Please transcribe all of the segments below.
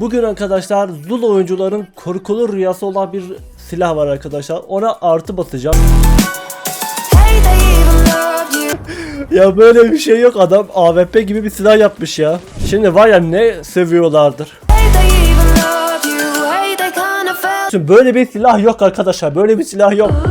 Bugün arkadaşlar Zul oyuncuların korkulu rüyası olan bir silah var arkadaşlar. Ona artı basacağım. Ya böyle bir şey yok adam AWP gibi bir silah yapmış ya. Şimdi var ya ne seviyorlardır. Şimdi böyle bir silah yok arkadaşlar. Böyle bir silah yok.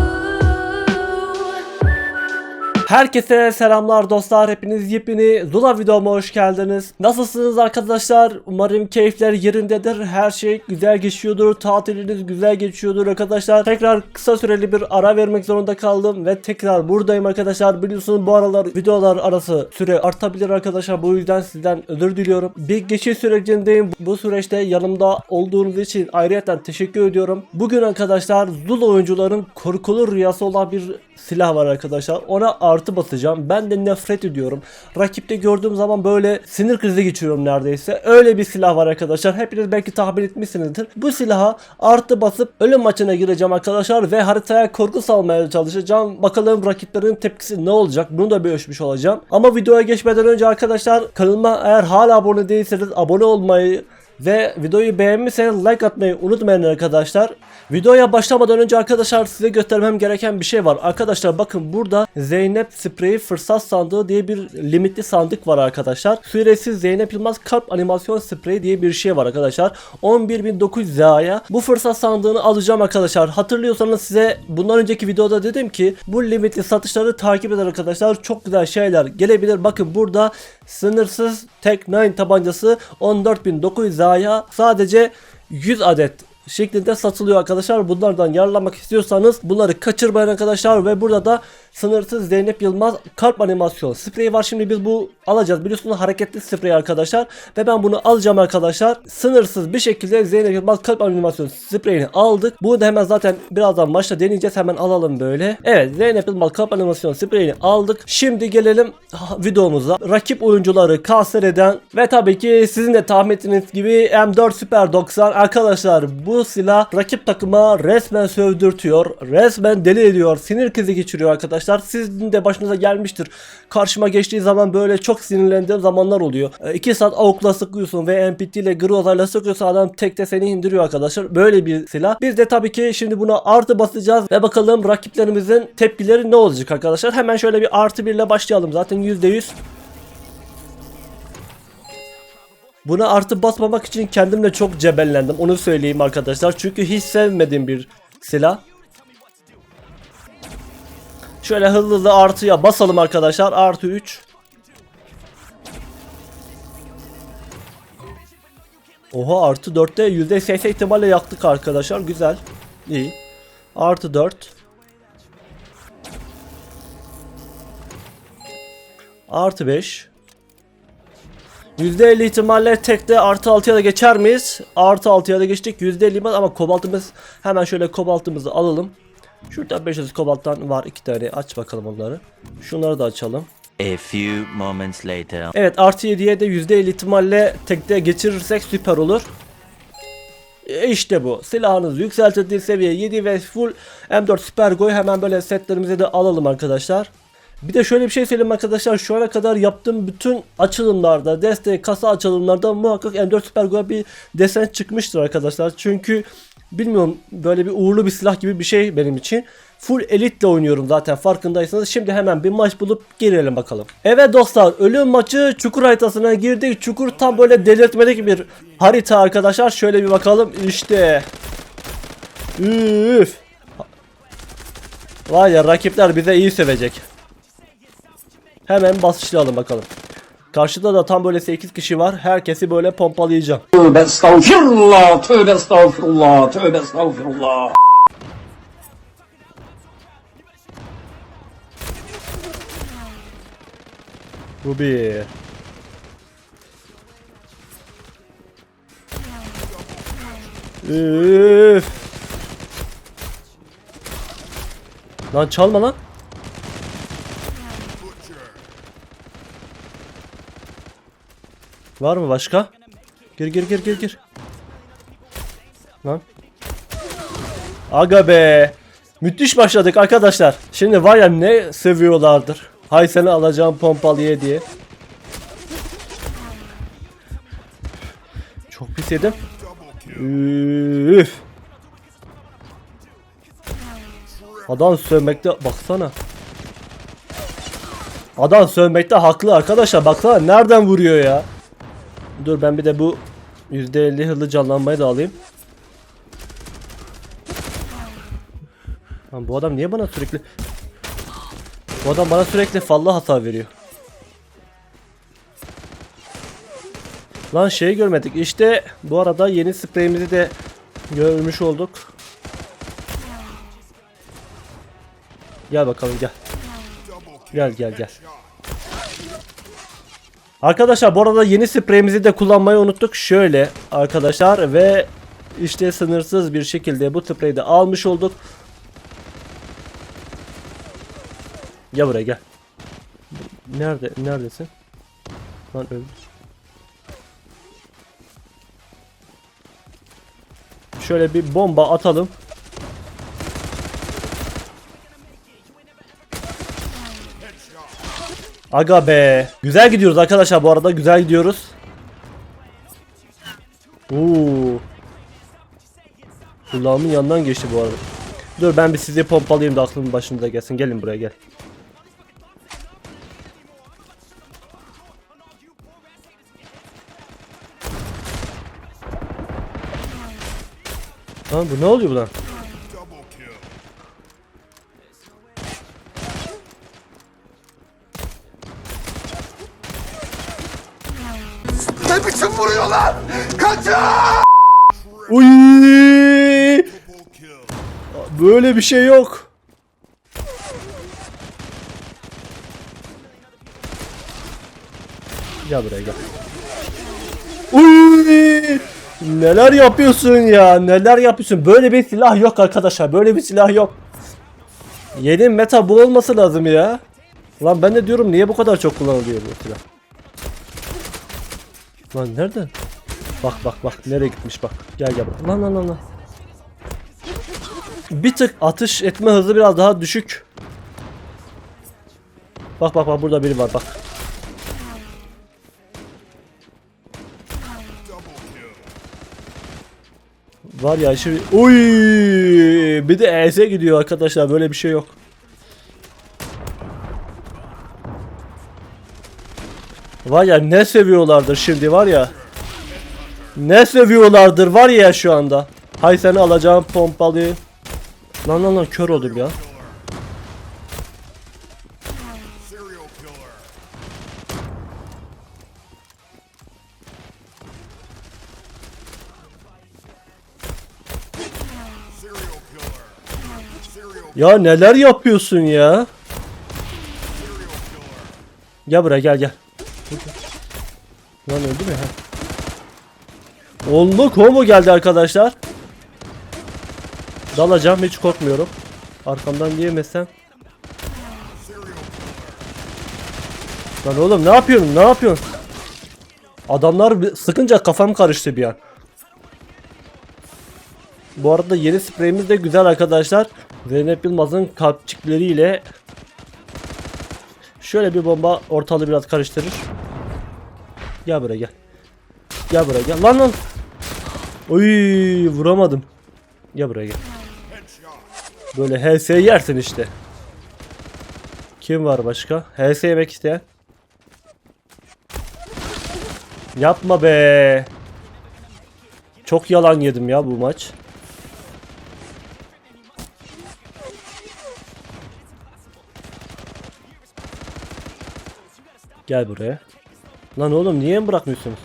Herkese selamlar dostlar. Hepiniz yepyeni Zula videoma hoş geldiniz. Nasılsınız arkadaşlar? Umarım keyifler yerindedir. Her şey güzel geçiyordur. Tatiliniz güzel geçiyordur arkadaşlar. Tekrar kısa süreli bir ara vermek zorunda kaldım ve tekrar buradayım arkadaşlar. Biliyorsunuz bu aralar videolar arası süre artabilir arkadaşlar. Bu yüzden sizden özür diliyorum. Bir geçiş sürecindeyim. Bu süreçte yanımda olduğunuz için ayrıca teşekkür ediyorum. Bugün arkadaşlar Zul oyuncuların korkulu rüyası olan bir silah var arkadaşlar. Ona artı basacağım. Ben de nefret ediyorum. Rakipte gördüğüm zaman böyle sinir krizi geçiriyorum neredeyse. Öyle bir silah var arkadaşlar. Hepiniz belki tahmin etmişsinizdir. Bu silaha artı basıp ölüm maçına gireceğim arkadaşlar ve haritaya korku salmaya çalışacağım. Bakalım rakiplerin tepkisi ne olacak? Bunu da bir ölçmüş olacağım. Ama videoya geçmeden önce arkadaşlar kanalıma eğer hala abone değilseniz abone olmayı ve videoyu beğenmişseniz like atmayı unutmayın arkadaşlar. Videoya başlamadan önce arkadaşlar size göstermem gereken bir şey var. Arkadaşlar bakın burada Zeynep Spreyi Fırsat Sandığı diye bir limitli sandık var arkadaşlar. Süresiz Zeynep Yılmaz Kalp Animasyon Spreyi diye bir şey var arkadaşlar. 11.900 Z'ya bu fırsat sandığını alacağım arkadaşlar. Hatırlıyorsanız size bundan önceki videoda dedim ki bu limitli satışları takip eder arkadaşlar. Çok güzel şeyler gelebilir. Bakın burada sınırsız Tek 9 tabancası 14.900 Z'ya sadece 100 adet şeklinde satılıyor arkadaşlar. Bunlardan yararlanmak istiyorsanız bunları kaçırmayın arkadaşlar ve burada da sınırsız Zeynep Yılmaz kalp animasyon spreyi var. Şimdi biz bu alacağız. Biliyorsunuz hareketli sprey arkadaşlar ve ben bunu alacağım arkadaşlar. Sınırsız bir şekilde Zeynep Yılmaz kalp animasyon spreyini aldık. Bunu da hemen zaten birazdan maçta deneyeceğiz. Hemen alalım böyle. Evet Zeynep Yılmaz kalp animasyon spreyini aldık. Şimdi gelelim videomuza. Rakip oyuncuları kanser eden ve tabii ki sizin de tahmin ettiğiniz gibi M4 Super 90 arkadaşlar bu silah rakip takıma resmen sövdürtüyor. Resmen deli ediyor. Sinir krizi geçiriyor arkadaşlar. Sizin de başınıza gelmiştir. Karşıma geçtiği zaman böyle çok sinirlendiğim zamanlar oluyor. 2 saat avukla sıkıyorsun ve MPT ile Groza'yla sıkıyorsun adam tekte seni indiriyor arkadaşlar. Böyle bir silah. Biz de tabii ki şimdi buna artı basacağız ve bakalım rakiplerimizin tepkileri ne olacak arkadaşlar. Hemen şöyle bir artı 1 ile başlayalım. Zaten %100 Buna artı basmamak için kendimle çok cebellendim. Onu söyleyeyim arkadaşlar. Çünkü hiç sevmediğim bir silah. Şöyle hızlı hızlı artıya basalım arkadaşlar. Artı 3. Oha artı 4'te %80 ihtimalle yaktık arkadaşlar. Güzel. İyi. Artı 4. Artı 5. %50 ihtimalle tekte artı 6'ya da geçer miyiz? Artı 6'ya da geçtik. %50 ihtimal ama kobaltımız hemen şöyle kobaltımızı alalım. Şurada 500 kobalttan var iki tane. Aç bakalım onları. Şunları da açalım. A few moments later. Evet artı 7'ye de %50 ihtimalle tekte geçirirsek süper olur. E İşte bu. Silahınız yükseltildiği seviye 7 ve full M4 Super Go'yu hemen böyle setlerimize de alalım arkadaşlar. Bir de şöyle bir şey söyleyeyim arkadaşlar. Şu ana kadar yaptığım bütün açılımlarda, destek, kasa açılımlarda muhakkak M4 Super Go'ya bir desen çıkmıştır arkadaşlar. Çünkü bilmiyorum böyle bir uğurlu bir silah gibi bir şey benim için. Full elitle oynuyorum zaten farkındaysanız. Şimdi hemen bir maç bulup girelim bakalım. Evet dostlar ölüm maçı çukur haritasına girdik. Çukur tam böyle delirtmelik bir harita arkadaşlar. Şöyle bir bakalım. İşte. Üf. Var ya rakipler bize iyi sevecek. Hemen basışlayalım bakalım. Karşıda da tam böyle 8 kişi var. Herkesi böyle pompalayacağım. Tövbe estağfirullah, tövbe estağfirullah, tövbe estağfirullah. Bu bir. Üf. Lan çalma lan. Var mı başka? Gir gir gir gir gir. Lan. Aga be. Müthiş başladık arkadaşlar. Şimdi var ya ne seviyorlardır. Hay seni alacağım pompalıya diye. Çok pis yedim. Üf. Adam sövmekte baksana. Adam sövmekte haklı arkadaşlar baksana nereden vuruyor ya. Dur ben bir de bu %50 hızlı canlanmayı da alayım. Lan bu adam niye bana sürekli Bu adam bana sürekli falla hasar veriyor. Lan şey görmedik. İşte bu arada yeni spreyimizi de görmüş olduk. Gel bakalım gel. Gel gel gel. Arkadaşlar bu arada yeni spreyimizi de kullanmayı unuttuk. Şöyle arkadaşlar ve işte sınırsız bir şekilde bu spreyi de almış olduk. Gel buraya gel. Nerede neredesin? Lan öldü. Şöyle bir bomba atalım. Aga be. Güzel gidiyoruz arkadaşlar bu arada. Güzel gidiyoruz. Oo. Kulağımın yanından geçti bu arada. Dur ben bir sizi pompalayayım da aklımın başınıza gelsin. Gelin buraya gel. Lan bu ne oluyor buna? Ne Böyle bir şey yok. Gel buraya gel. Uy! Neler yapıyorsun ya? Neler yapıyorsun? Böyle bir silah yok arkadaşlar. Böyle bir silah yok. Yeni meta bu olması lazım ya. Lan ben de diyorum niye bu kadar çok kullanılıyor bu silah? Lan nerede? Bak bak bak nereye gitmiş bak. Gel gel. Lan lan lan lan. Bir tık atış etme hızı biraz daha düşük. Bak bak bak burada biri var bak. Var ya şimdi Uy bir de ES'e gidiyor arkadaşlar böyle bir şey yok. Var ya ne seviyorlardır şimdi var ya. Ne seviyorlardır var ya şu anda. Hay seni alacağım pompalı. Lan lan lan kör oldum ya. Ya neler yapıyorsun ya? Gel buraya gel gel. Lan öldü mü? Onlu combo geldi arkadaşlar. Dalacağım hiç korkmuyorum. Arkamdan diyemezsem. Lan oğlum ne yapıyorsun? Ne yapıyorsun? Adamlar sıkınca kafam karıştı bir an. Bu arada yeni spreyimiz de güzel arkadaşlar. Zeynep Yılmaz'ın kalpçikleriyle şöyle bir bomba ortalığı biraz karıştırır. Gel buraya gel. Gel buraya gel. Lan lan. Oy vuramadım. Gel buraya gel. Böyle HS yersin işte. Kim var başka? HS yemek isteyen. Yapma be. Çok yalan yedim ya bu maç. Gel buraya. Lan oğlum niye bırakmıyorsunuz?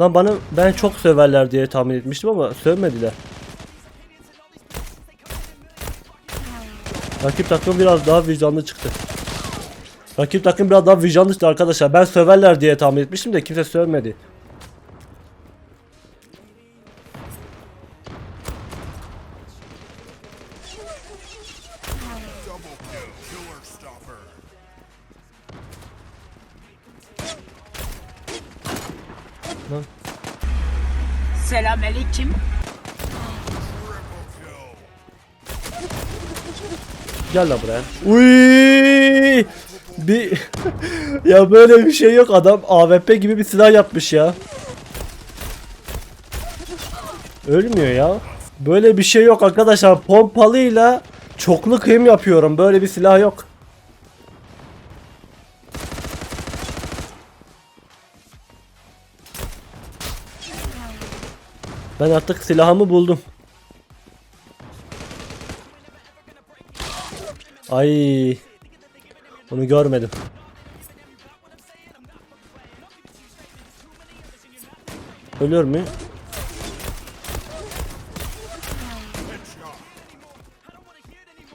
Lan bana ben çok söverler diye tahmin etmiştim ama sövmediler. Rakip takım biraz daha vicdanlı çıktı. Rakip takım biraz daha vicdanlı çıktı arkadaşlar. Ben söverler diye tahmin etmiştim de kimse sövmedi. Gel lan buraya. Uy! bir ya böyle bir şey yok adam AWP gibi bir silah yapmış ya. Ölmüyor ya. Böyle bir şey yok arkadaşlar. Pompalıyla çoklu kıyım yapıyorum. Böyle bir silah yok. Ben artık silahımı buldum. Ay. Onu görmedim. Ölüyor mu?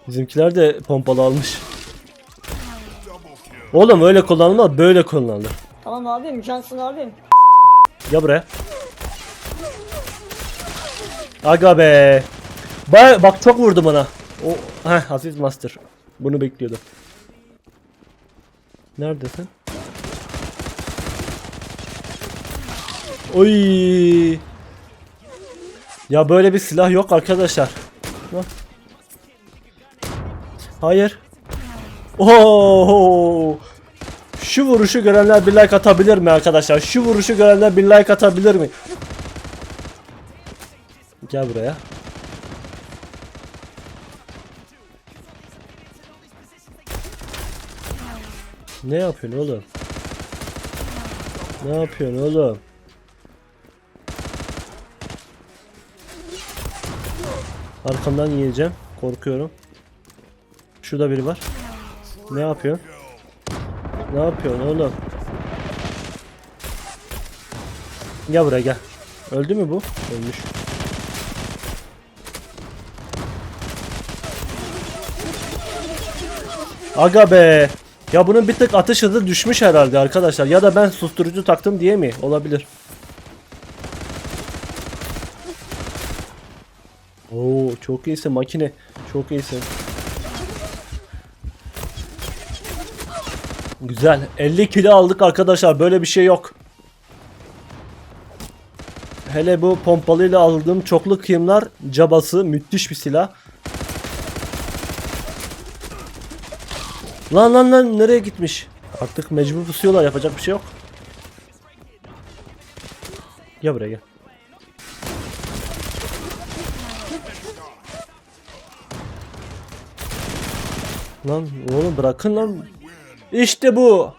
Bizimkiler de pompalı almış. Oğlum öyle kullanılmaz, böyle kullanılır. Tamam abim, cansın abim. Gel buraya. Aga be. Ba bak çok vurdu bana. O heh, hafif master. Bunu bekliyordum. Neredesin? Oy. Ya böyle bir silah yok arkadaşlar. Hayır. Oo. Şu vuruşu görenler bir like atabilir mi arkadaşlar? Şu vuruşu görenler bir like atabilir mi? Gel buraya. Ne yapıyorsun oğlum? Ne yapıyorsun oğlum? Arkamdan yiyeceğim. Korkuyorum. Şurada biri var. Ne yapıyorsun? Ne yapıyorsun oğlum? Gel buraya gel. Öldü mü bu? Ölmüş. Aga be. Ya bunun bir tık atış hızı düşmüş herhalde arkadaşlar. Ya da ben susturucu taktım diye mi? Olabilir. Oo çok iyisin makine. Çok iyisin. Güzel. 50 kilo aldık arkadaşlar. Böyle bir şey yok. Hele bu pompalıyla aldığım çoklu kıyımlar cabası müthiş bir silah. Lan lan lan nereye gitmiş? Artık mecbur pusuyorlar yapacak bir şey yok. Gel buraya gel. Lan oğlum bırakın lan. İşte bu.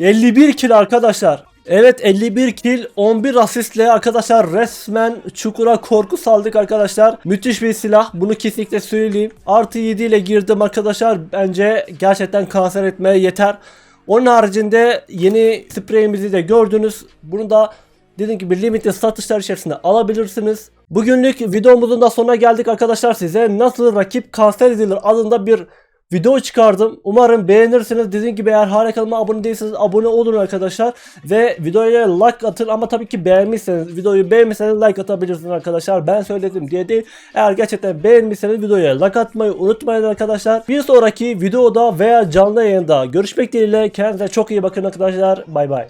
51 kill arkadaşlar. Evet 51 kill 11 asistle arkadaşlar resmen çukura korku saldık arkadaşlar. Müthiş bir silah bunu kesinlikle söyleyeyim. Artı 7 ile girdim arkadaşlar bence gerçekten kanser etmeye yeter. Onun haricinde yeni spreyimizi de gördünüz. Bunu da dediğim gibi limited satışlar içerisinde alabilirsiniz. Bugünlük videomuzun da sonuna geldik arkadaşlar. Size nasıl rakip kanser edilir adında bir video çıkardım. Umarım beğenirsiniz. Dediğim gibi eğer hala kanalıma abone değilseniz abone olun arkadaşlar. Ve videoya like atın ama tabii ki beğenmişseniz videoyu beğenmişseniz like atabilirsiniz arkadaşlar. Ben söyledim diye değil. Eğer gerçekten beğenmişseniz videoya like atmayı unutmayın arkadaşlar. Bir sonraki videoda veya canlı yayında görüşmek dileğiyle. Kendinize çok iyi bakın arkadaşlar. Bay bay.